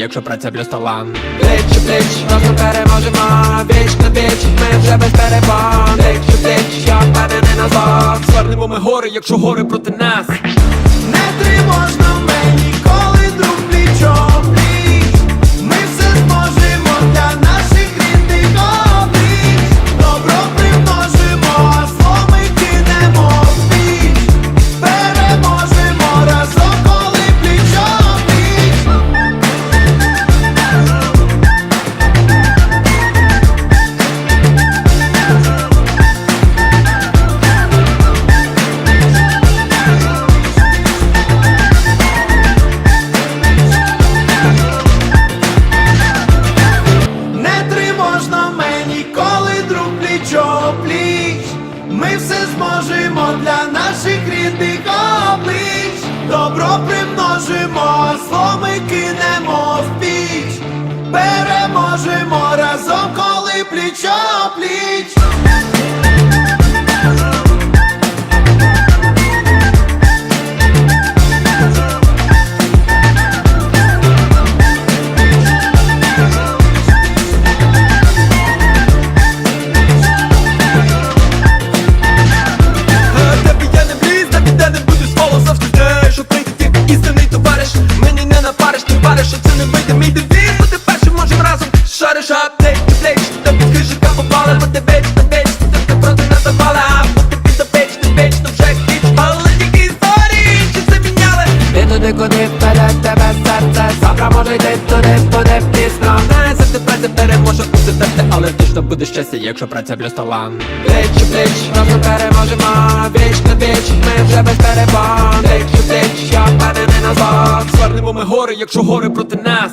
якщо праця плюс талант Плеч у плеч, разом переможемо, віч на віч, ми вже без перебан Плеч у плеч, я впевнений назад Звернемо ми гори, якщо гори проти нас. добро примножимо, сломи кинемо в піч, переможемо разом, коли пліч о пліч. буде щастя, якщо праця плюс талант Плеч у плеч, разом переможемо, віч на віч, ми вже без перебан Плеч у плеч, я мене не назад Звернемо ми гори, якщо гори проти нас.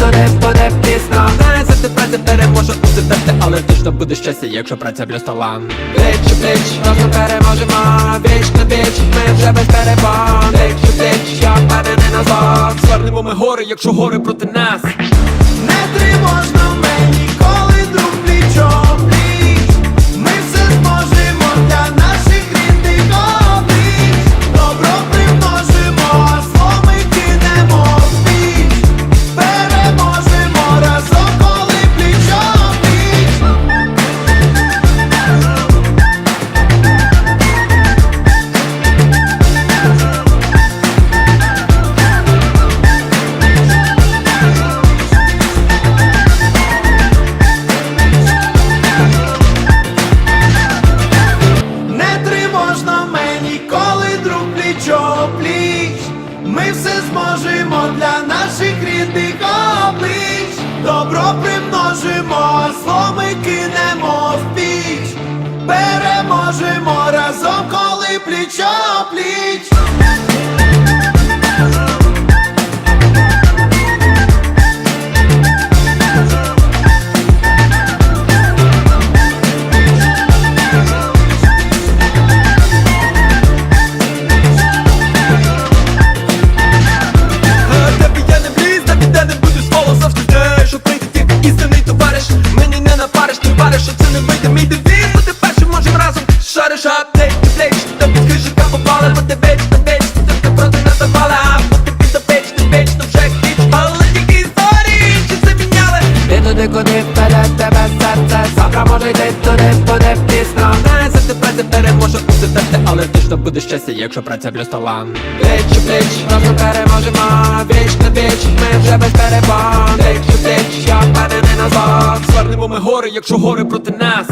то не буде пізно Знаю, завжди праця переможе у тесте, але точно буде щастя, якщо праця плюс талант Пліч, пліч, разом переможемо. Віч на біч, ми вже без перебан Пліч, пліч, я впевнений назад. Звернемо ми гори, якщо гори проти нас. Не тривожно Примножимо, зломи кинемо в піч, переможемо разом, коли пліч-о-пліч що це не вийде. Мій девіз Бути першим можем разом. Шариш апдейт, ти плеч Та під хижика попали, бо ти віч, та віч Ти ти проти нас запала, а бо ти під допеч, ти віч, то вже хіч Але тільки історії, чи це міняли? Ти туди, куди впаде тебе серце. Завтра може йти туди, буде пізно. Не за тебе тепер може бути терти, але точно буде щастя, якщо праця плюс талант Пліч у пліч, разом переможемо. Віч на віч, ми вже без перебон Пліч у я впевнений назад Звернемо ми гори, якщо гори проти нас